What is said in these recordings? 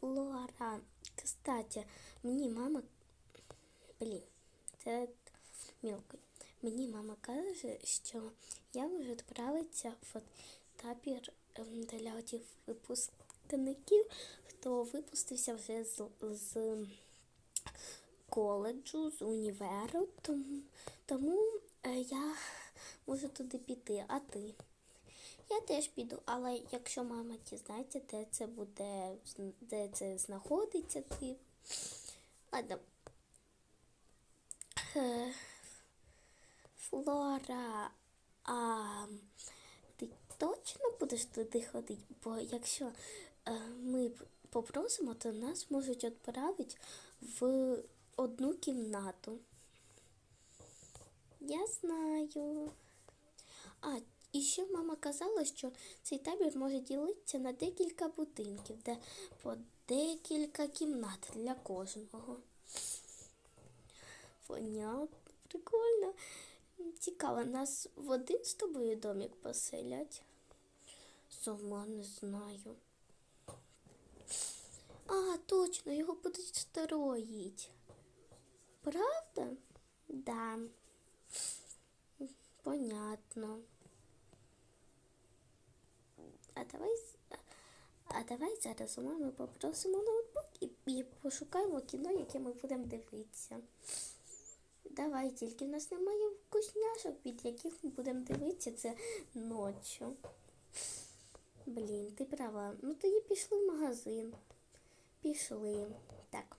Флора. Кстати, мені мама. Блін, це мілко. Мені мама каже, що я можу відправитися в табір для тих випускників, хто випустився вже з, з коледжу, з універу. Тому, тому е, я можу туди піти, а ти? Я теж піду, але якщо мама дізнається, де це буде, де це знаходиться, ти. Ладно. Е, Флора, а ти точно будеш туди ходити? Бо якщо е, ми попросимо, то нас можуть відправити в одну кімнату. Я знаю. А, і ще мама казала, що цей табір може ділитися на декілька будинків, де по декілька кімнат для кожного. Понятно, прикольно. Цікаво, нас в один з тобою домик поселять. Сама не знаю. А, точно, його будуть строїть. Правда? Да. Понятно. А давай, а давай зараз у мами попросимо ноутбук і, і пошукаємо кіно, яке ми будемо дивитися. Давай, тільки в нас немає вкусняшок, від яких ми будемо дивитися це ночі. Блін, ти права. Ну тоді пішли в магазин. Пішли. Так.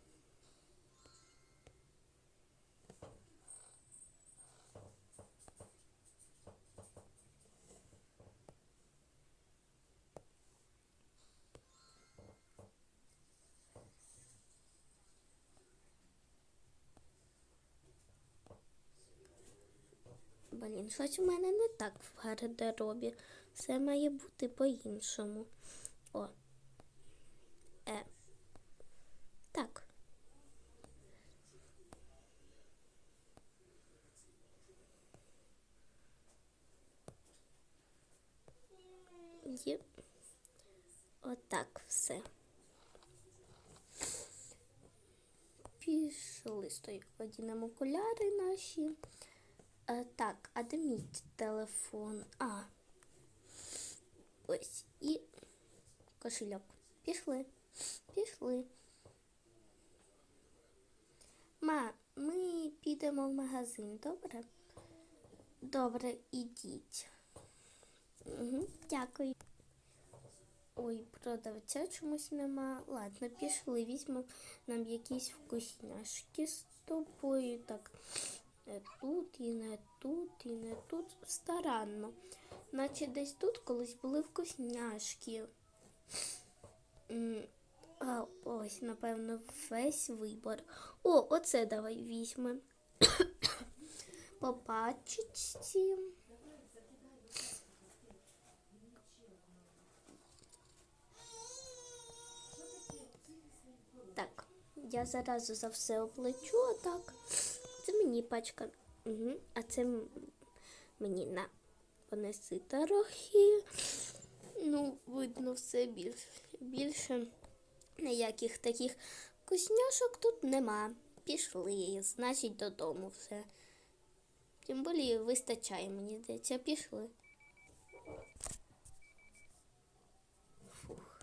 Блін, щось у мене не так в гардеробі. Все має бути по-іншому. О. Е. Так. Отак все. Пішли стой, одінемо окуляри наші. Е, так, а де мій телефон? А. Ось і кошельок. Пішли. Пішли. Ма, ми підемо в магазин, добре? Добре, ідіть. Угу, дякую. Ой, продавця чомусь нема. Ладно, пішли, візьмемо нам якісь вкусняшки з тобою. Так, не тут, і не тут, і не тут. Старанно. Наче десь тут колись були вкусняшки. А ось, напевно, весь вибор. О, оце давай візьмемо. По пачечці. Так, я зараз за все оплачу, а так. Це мені пачка. Угу. А це мені на понеси трохи. Ну, видно, все більше. Більше ніяких таких вкусняшок тут нема. Пішли, значить, додому все. Тим більше вистачає, мені здається, пішли. Фух.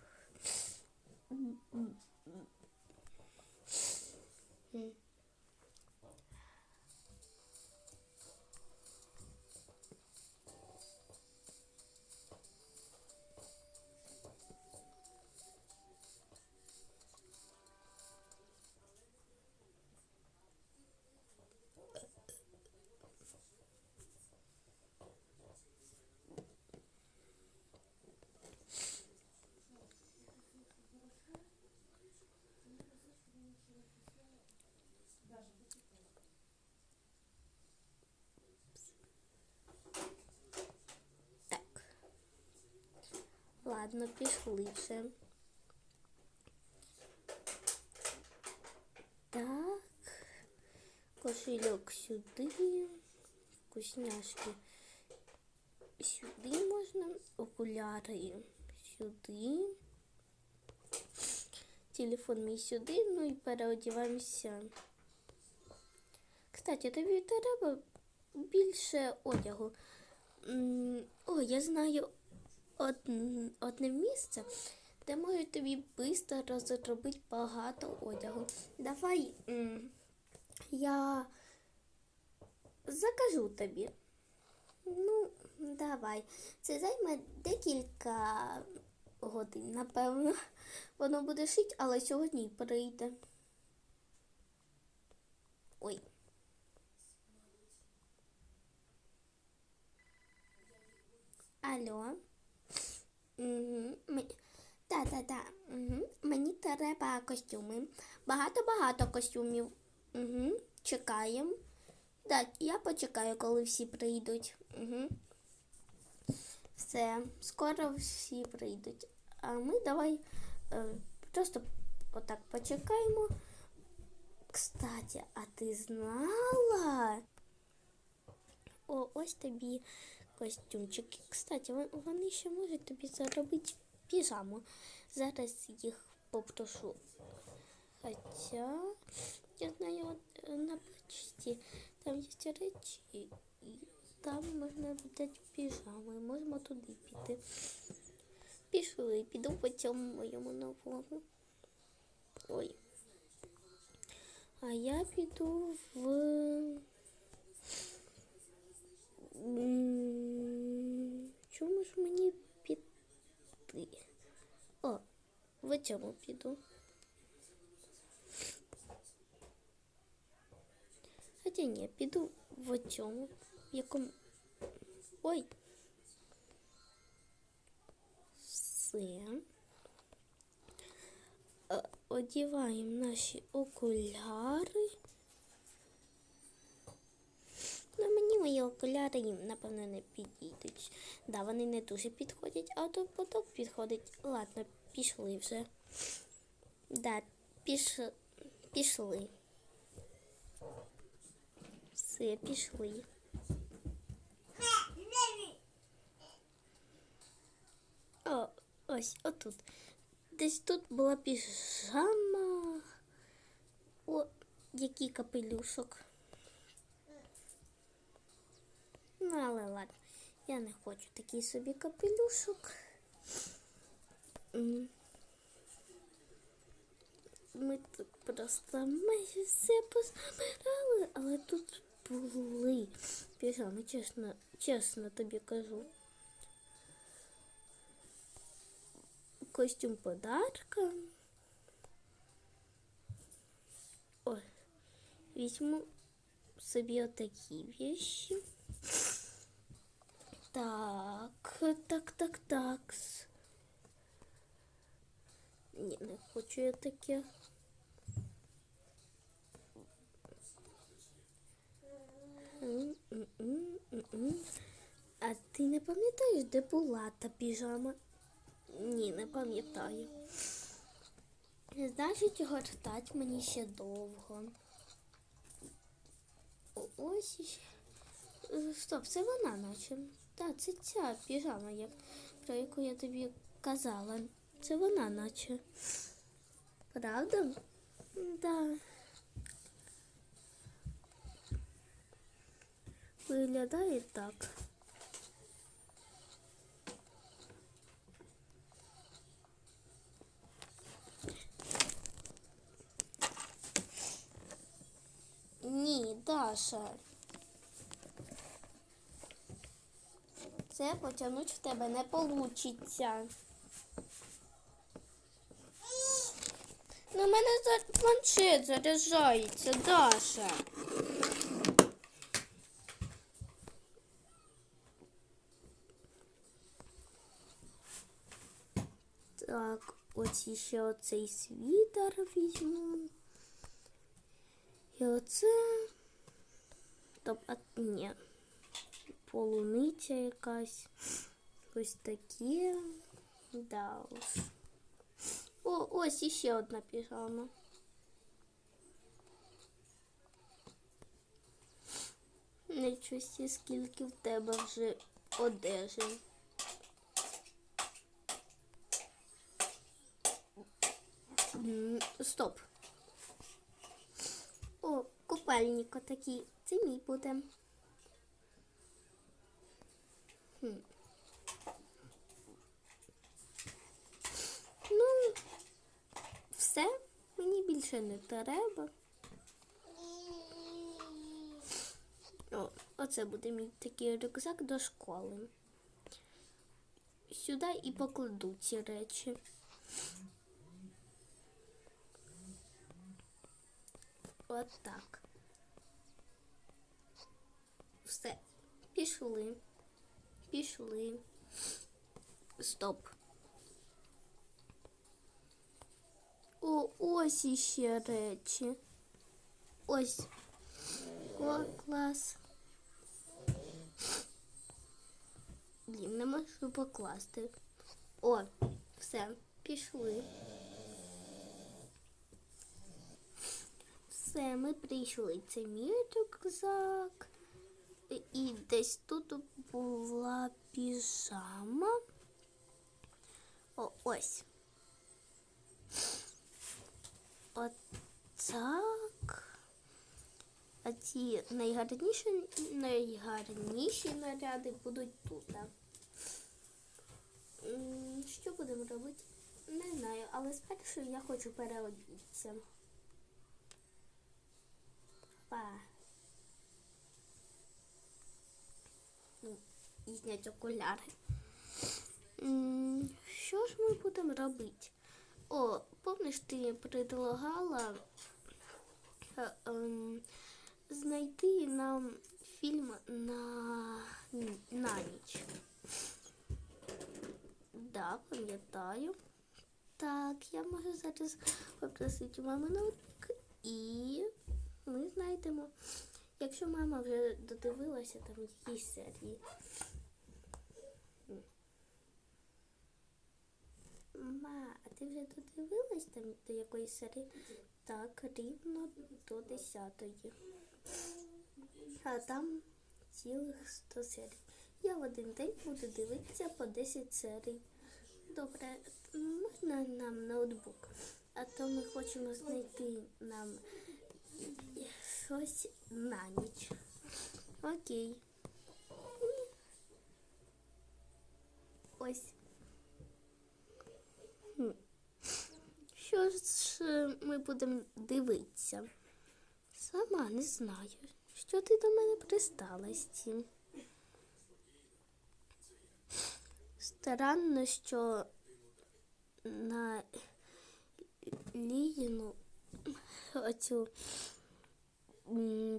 Ладно, пішли вже. Так. Кошельок сюди. Вкусняшки сюди можна. Окуляри сюди. телефон мій сюди, ну і переодіваємося. Кстати, тобі треба більше одягу. О, я знаю одне місце, де можуть тобі швидко розробити багато одягу. Давай я закажу тобі. Ну, давай. Це займе декілька годин, напевно. Воно буде шить, але сьогодні прийде. Ой. Алло. Та, та, та. Угу. Мені треба костюми. Багато-багато костюмів. Угу. Чекаємо. Так, я почекаю, коли всі прийдуть. Угу. Все, скоро всі прийдуть. А ми давай е, просто отак почекаємо. Кстати, а ти знала? О, ось тобі костюмчики. Кстати, вони ще можуть тобі заробити піжаму. Зараз їх попрошу. Хоча, я знаю, е, на почті там є речі, і там можна взяти піжами. Можемо туди піти. Пішли, піду по цьому моєму новому. Ой. А я піду в. Чому ж мені піти? О, в цьому піду. Хоча ні, піду в цьому. В якому. Ой. Все. Е, Одіваємо наші окуляри. Ну, мені мої окуляри їм, напевно, не підійдуть. Да, вони не дуже підходять, а то поток підходить. Ладно, пішли вже. Да, піш... пішли. Все, пішли. О, ось, отут. Десь тут була піжама. О, який капелюшок. Ну, але ладно, я не хочу такий собі капелюшок. Ми тут просто майже все позабирали, але тут були піжами, чесно, чесно тобі кажу. Костюм подарка. Ой, візьму собі отакі вещи. Так, так, так, так. Ні, не хочу я таке. А ти не пам'ятаєш, де була та піжама? Ні, не пам'ятаю. Значить, гортать мені ще довго. Ось іще. Стоп, це вона наче. Так, це ця піжама, як, про яку я тобі казала. Це вона наче. Правда? Да. Виглядає так. Ні, Даша. Це потягнуть в тебе не получиться. На мене за планшет заряджається, Даша. Так, ось ще оцей світер візьму. І оце. Стоп, а ні. Полуниця якась. Ось таке. Да уж. О, ось іще одна піжама. Нічого сі, скільки в тебе вже одежі. Стоп. О, купальник отакий. Це мій буде. Ну, все, мені більше не треба. О, оце буде мій такий рюкзак до школи. Сюди і покладу ці речі. От так. Все. Пішли. Пішли. Стоп. О, ось іще речі. Ось. О, клас. Блін, не можу покласти. О, все, пішли. Все, ми прийшли. Це мій рюкзак. І- десь тут була піжама. О, ось. Отак. А ці найгарніші, найгарніші наряди будуть тут. Що будемо робити? Не знаю, але спершу я хочу переодітися. Па. Ну, і зняти окуляри. Що ж ми будемо робити? О, помниш, ти предлагала е, ем, знайти нам фільм на, на ніч. Да, пам'ятаю. Так, я можу зараз попросити у ноутбук і ми знайдемо. Якщо мама вже додивилася там якісь серії. Ма, а ти вже додивилась там до якоїсь серії? Так, рівно до 10-ї. А там цілих 100 серій. Я в один день буду дивитися по 10 серій. Добре, можна нам ноутбук? А то ми хочемо знайти нам щось на ніч. Окей. Ось. Що ж ми будемо дивитися? Сама не знаю. Що ти до мене пристала з цим? Странно, що на Ліїну оцю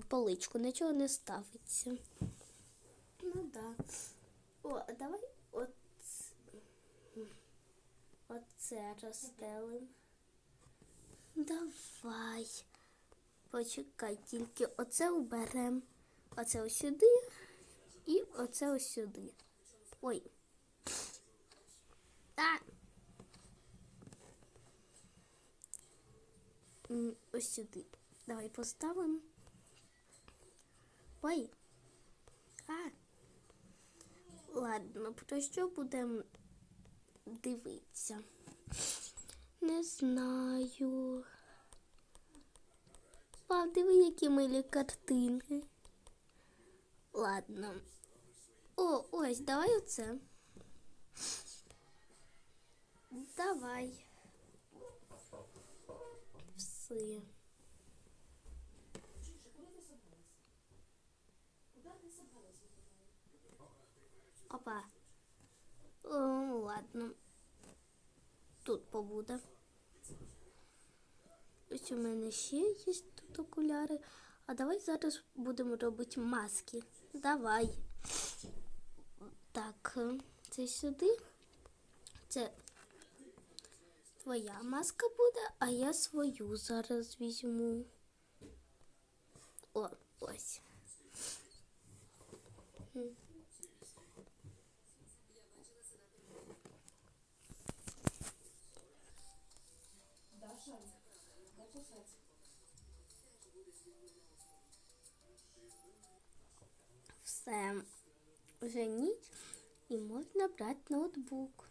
поличку нічого не ставиться. Ну да. О, давай оце розстелим. Давай. Почекай, тільки оце уберем. Оце сюди і оце ось сюди. Ой. М, Ось сюди. Давай поставимо. Ой. А. Ладно, про що будемо дивитися? Не знаю. А, диви, які милі картинки. Ладно. О, ось, давай оце. Давай. Все. Опа. О, ладно. Тут побуде. Ось у мене ще є тут окуляри. А давай зараз будемо робити маски. Давай. Так, е, це сюди. Це твоя маска буде, а я свою зараз візьму. О, ось. М. Все, вже ніч і можна брати ноутбук.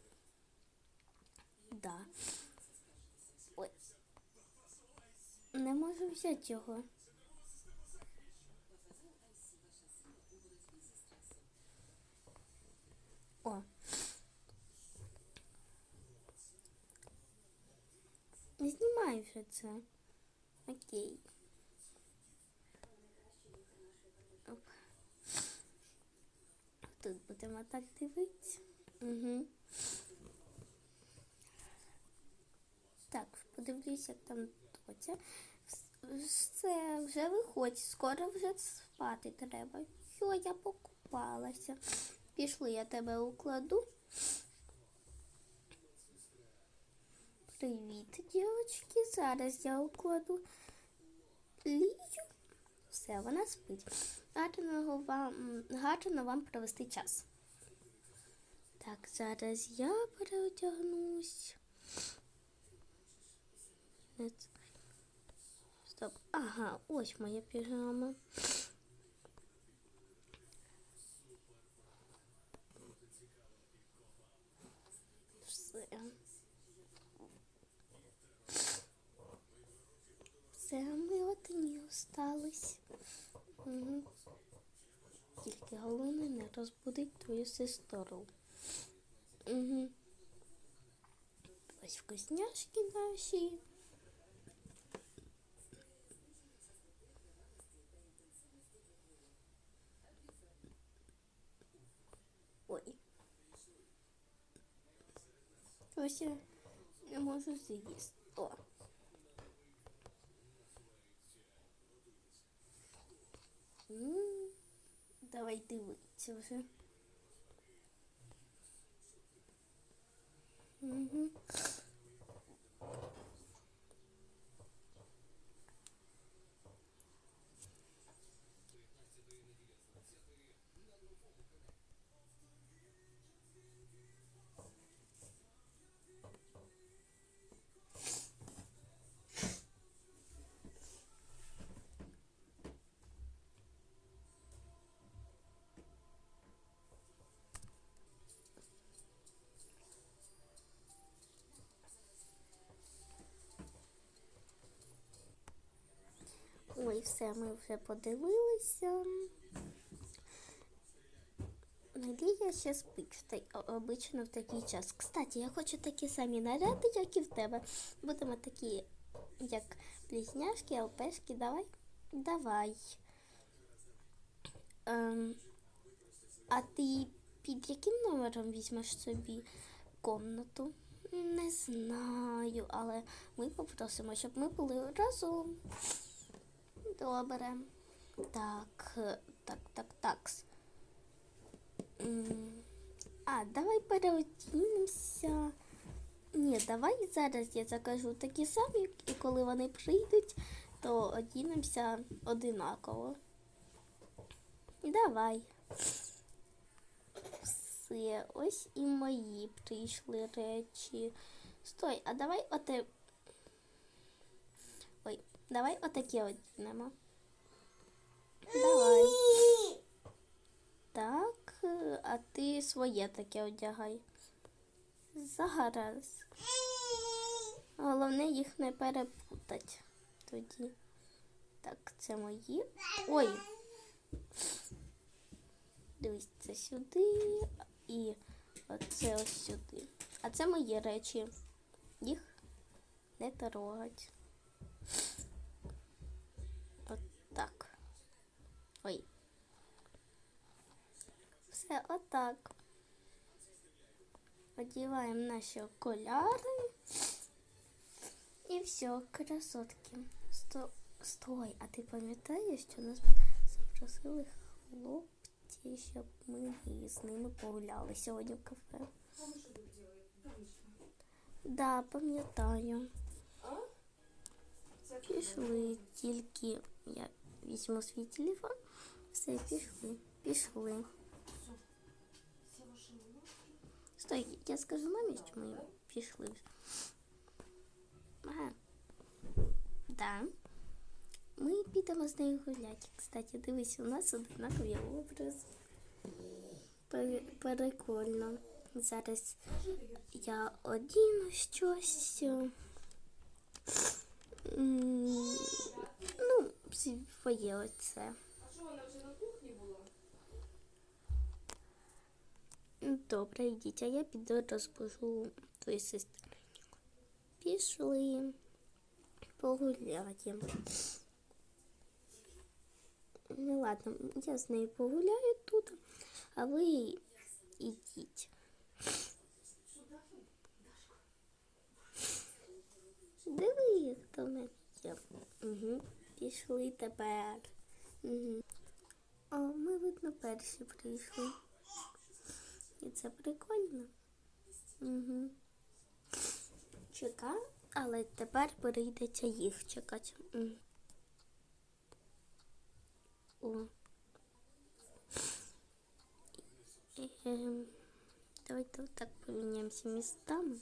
Да. Ой, Не можу взяти його. О. Не знімай вже це. Окей. Тут будемо так дивитися. Угу. Так, подивлюсь, як там доця. Вс- Все, вже виходь, скоро вже спати треба. Що я покупалася. Пішли, я тебе укладу. Привіт, дівчатки. Зараз я укладу Лію. Все, вона спить. Гарного вам, гарно вам провести час. Так, зараз я переодягнусь. Стоп. Ага, ось моя піжама. Все. Все, остались. Угу. Тільки головне не розбудить твою сестру. Угу. Ось вкусняшки наші. Ой. Ось я не можу з'їсти. О. М, Давай дивитися вже. Угу. Ой, все, ми вже подивилися. Надія ще спить обично в такий час. Кстати, я хочу такі самі наряди, як і в тебе. Будемо такі, як близняшки, алпешки. Давай. Давай. Ем, а ти під яким номером візьмеш собі комнату? Не знаю, але ми попросимо, щоб ми були разом. Добре. Так, е, так, так, так. А, давай переодінемося. Ні, давай зараз я закажу такі самі, і коли вони прийдуть, то одінемося одинаково. Давай. Все, ось і мої прийшли речі. Стой, а давай оте. Давай отакі одінемо. Давай. Так, е, а ти своє таке одягай. Зараз. Головне їх не перепутати тоді. Так, це мої. Ой. Дивись, це сюди і оце ось сюди. А це мої речі. Їх не трогать. Ой. Все отак. Одіваємо наші окуляри. І все, красотки. Сто... Стой, а ти пам'ятаєш, що нас запросили хлопці, щоб ми з ними погуляли сьогодні в кафе? Да, пам'ятаю. Пішли, тільки я візьму свій телефон. Все, пішли, пішли. Стой, я скажу мамі, що ми пішли. Ага. Да. Ми підемо з нею гуляти. Кстати, дивись, у нас однакові образи. Прикольно. Зараз я одіну щось. М, твоє оце. А що вона вже на кухні була? Добре, йдіть, а я піду розбужу твою сестру. Пішли. Погуляємо. Ну ладно, я з нею погуляю тут, а ви ідіть. Диви, хто в мене є. Угу. Пішли тепер. Угу. Ми, видно, перші прийшли. І це прикольно. Угу. Чекаю, але тепер прийдеться їх чекати. О. Ем, давайте так поміняємося містами.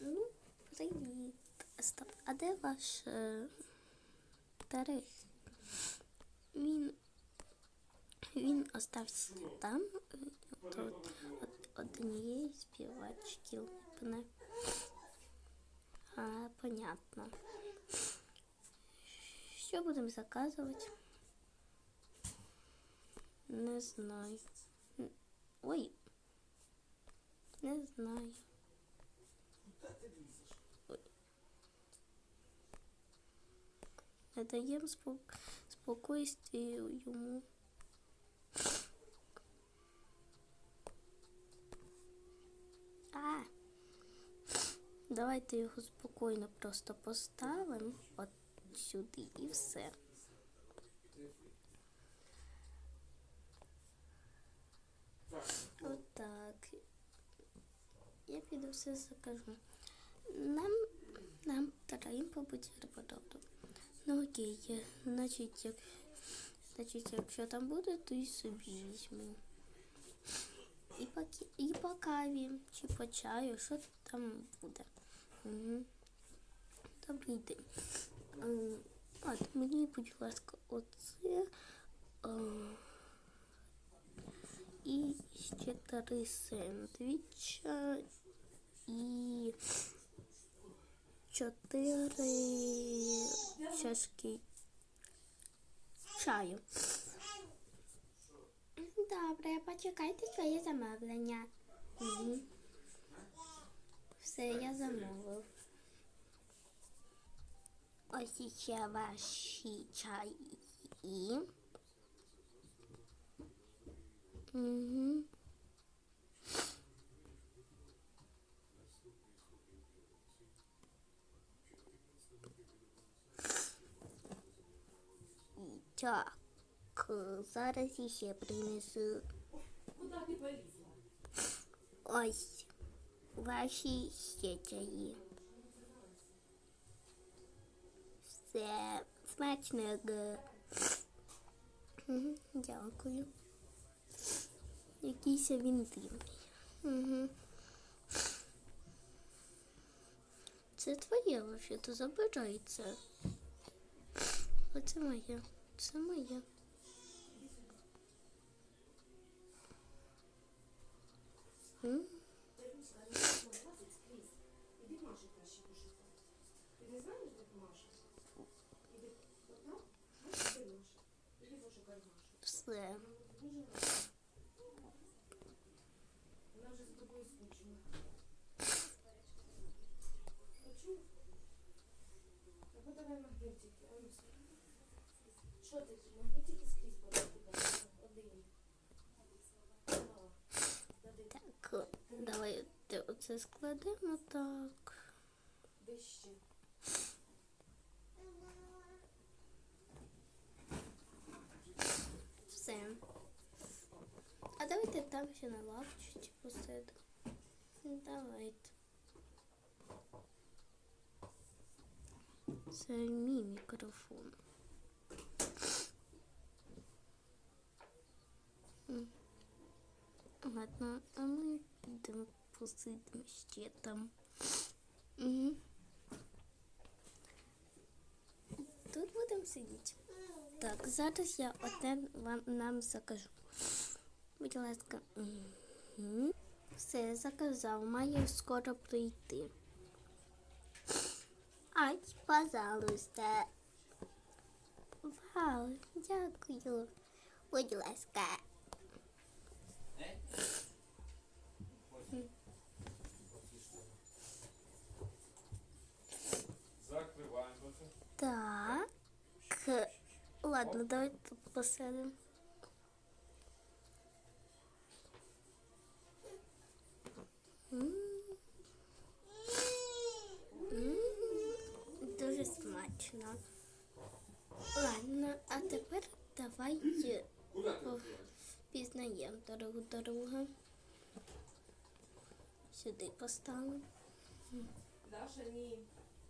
Ну, Стоп. А де ваш е, Тарас? Він він остався там от однієї співачки липне. А, понятно. Що будемо заказувати? Не знаю. Ой. Не знаю. Не даємо спок... спокойствію йому. А. Давайте його спокійно просто поставимо от сюди і все. Отак. Я піду все закажу. Нам, нам троїм по бутерброду. Ну окей, е, значить, як, значить, якщо там буде, то і собі візьму. І по, кі- і по каві, чи по чаю, що там буде. Угу. Добрий день. Ем, От, мені, будь ласка, оце. е, І ще три сендвіча і чотири чашки чаю. Добре, почекайте своє замовлення. Угу. Все, я замовив. Ось ще ваші чаї. Угу. Так, зараз іще принесу. Ось ваші ще чаї. Все смачного. Дякую. Якийсь він дивний. Угу. Це твоє вообще, то забирай це. Оце моє. Це моє. М? Іди Маша краще пошукай. Ти не знаєш, де Маша? Іди отам, бачиш, де Маша? Іди пошукай Машу. Все. Вона буде дуже рада. Вона вже за тобою скучила. Почув? Ну подавай магнітики. А ну, скажи. Що ти? Магнітики скрізь подав Один. Так, давайте оце складемо так. Де ще? Все. А давайте там ще на лавочці посидимо. Давайте. Це мій мікрофон. Ладно, а ми підемо посидимо ще. Угу. Тут будемо сидіти. Так, зараз я одне вам нам закажу. Будь ласка. Угу. Все, заказав, має скоро прийти. Ай, пожалуйста. Вау, дякую. Будь ласка. Так. Ладно, давай тут посадимо. М. М, Дуже смачно. Ладно, а тепер давай Пізнаємо дорогу друга. Сюди поставимо. Даша, ні.